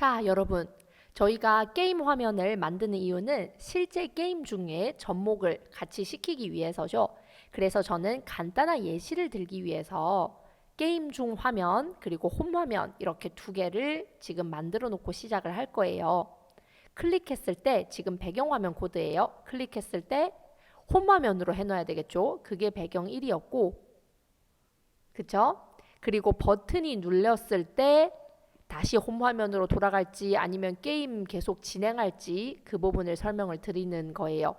자, 여러분. 저희가 게임 화면을 만드는 이유는 실제 게임 중에 접목을 같이 시키기 위해서죠. 그래서 저는 간단한 예시를 들기 위해서 게임 중 화면 그리고 홈 화면 이렇게 두 개를 지금 만들어 놓고 시작을 할 거예요. 클릭했을 때 지금 배경 화면 코드예요. 클릭했을 때 홈 화면으로 해놔야 되겠죠. 그게 배경 1이었고 그쵸? 그리고 버튼이 눌렸을 때 다시 홈 화면으로 돌아갈지 아니면 게임 계속 진행할지 그 부분을 설명을 드리는 거예요.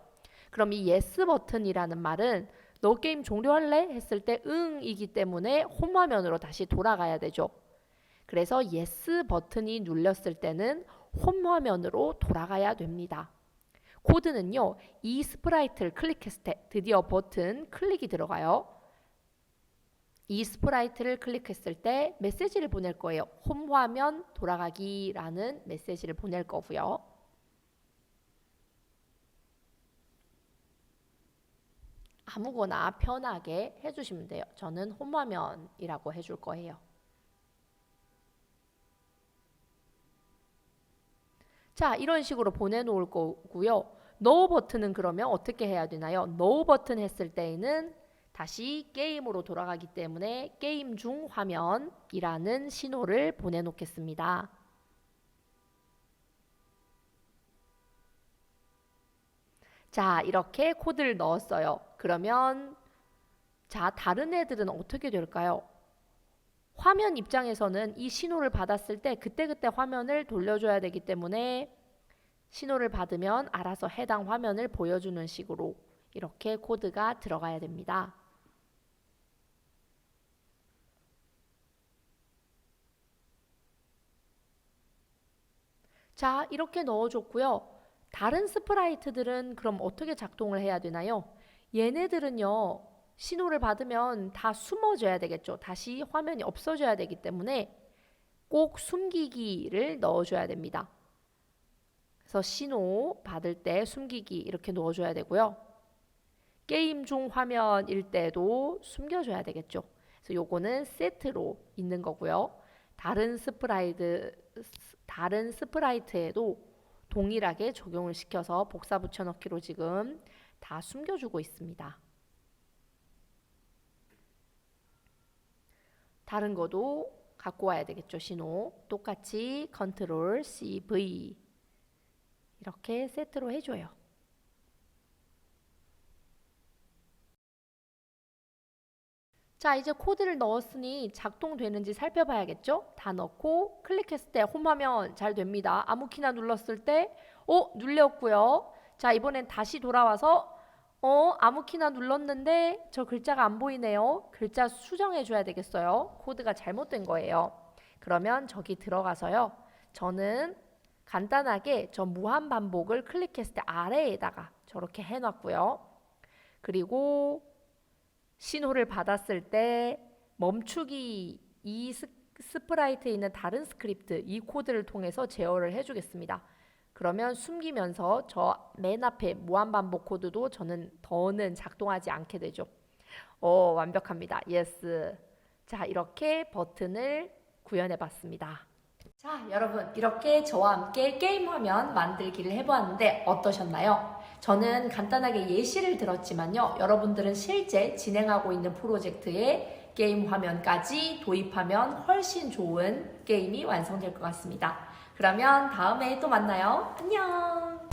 그럼 이 yes 버튼이라는 말은 너 게임 종료할래? 했을 때 응이기 때문에 홈 화면으로 다시 돌아가야 되죠. 그래서 yes 버튼이 눌렸을 때는 홈 화면으로 돌아가야 됩니다. 코드는요, 이 스프라이트를 클릭했을 때 드디어 버튼 클릭이 들어가요. 이 스프라이트를 클릭했을 때 메시지를 보낼 거예요. 홈 화면 돌아가기라는 메시지를 보낼 거고요. 아무거나 편하게 해주시면 돼요. 저는 홈 화면이라고 해줄 거예요. 자, 이런 식으로 보내놓을 거고요. 노 버튼은 그러면 어떻게 해야 되나요? 노 버튼 했을 때에는 다시 게임으로 돌아가기 때문에 게임 중 화면이라는 신호를 보내놓겠습니다. 자, 이렇게 코드를 넣었어요. 그러면 자, 다른 애들은 어떻게 될까요? 화면 입장에서는 이 신호를 받았을 때 그때그때 화면을 돌려줘야 되기 때문에 신호를 받으면 알아서 해당 화면을 보여주는 식으로 이렇게 코드가 들어가야 됩니다. 자, 이렇게 넣어줬고요. 다른 스프라이트들은 그럼 어떻게 작동을 해야 되나요? 얘네들은요, 신호를 받으면 다 숨어져야 되겠죠. 다시 화면이 없어져야 되기 때문에 꼭 숨기기를 넣어줘야 됩니다. 그래서 신호 받을 때 숨기기 이렇게 넣어줘야 되고요. 게임 중 화면일 때도 숨겨줘야 되겠죠. 그래서 요거는 세트로 있는 거고요. 다른 스프라이트 다른 스프라이트에도 동일하게 적용을 시켜서 복사 붙여넣기로 지금 다 숨겨주고 있습니다. 다른 거도 갖고 와야 되겠죠, 신호. 똑같이 컨트롤 CV 이렇게 세트로 해줘요. 자, 이제 코드를 넣었으니 작동되는지 살펴봐야겠죠? 다 넣고 클릭했을 때 홈화면 잘 됩니다. 아무 키나 눌렀을 때, 어, 눌렸고요. 자, 이번엔 다시 돌아와서, 어, 아무 키나 눌렀는데 저 글자가 안 보이네요. 글자 수정해 줘야 되겠어요. 코드가 잘못된 거예요. 그러면 저기 들어가서요. 저는 간단하게 저 무한 반복을 클릭했을 때 아래에다가 저렇게 해놨고요. 그리고 신호를 받았을 때 멈추기 이 스프라이트에 있는 다른 스크립트 이 코드를 통해서 제어를 해주겠습니다. 그러면 숨기면서 저 맨 앞에 무한반복 코드도 저는 더는 작동하지 않게 되죠. 어, 완벽합니다. 예스. 자, 이렇게 버튼을 구현해 봤습니다. 자, 여러분, 이렇게 저와 함께 게임 화면 만들기를 해보았는데 어떠셨나요? 저는 간단하게 예시를 들었지만요. 여러분들은 실제 진행하고 있는 프로젝트에 게임 화면까지 도입하면 훨씬 좋은 게임이 완성될 것 같습니다. 그러면 다음에 또 만나요. 안녕!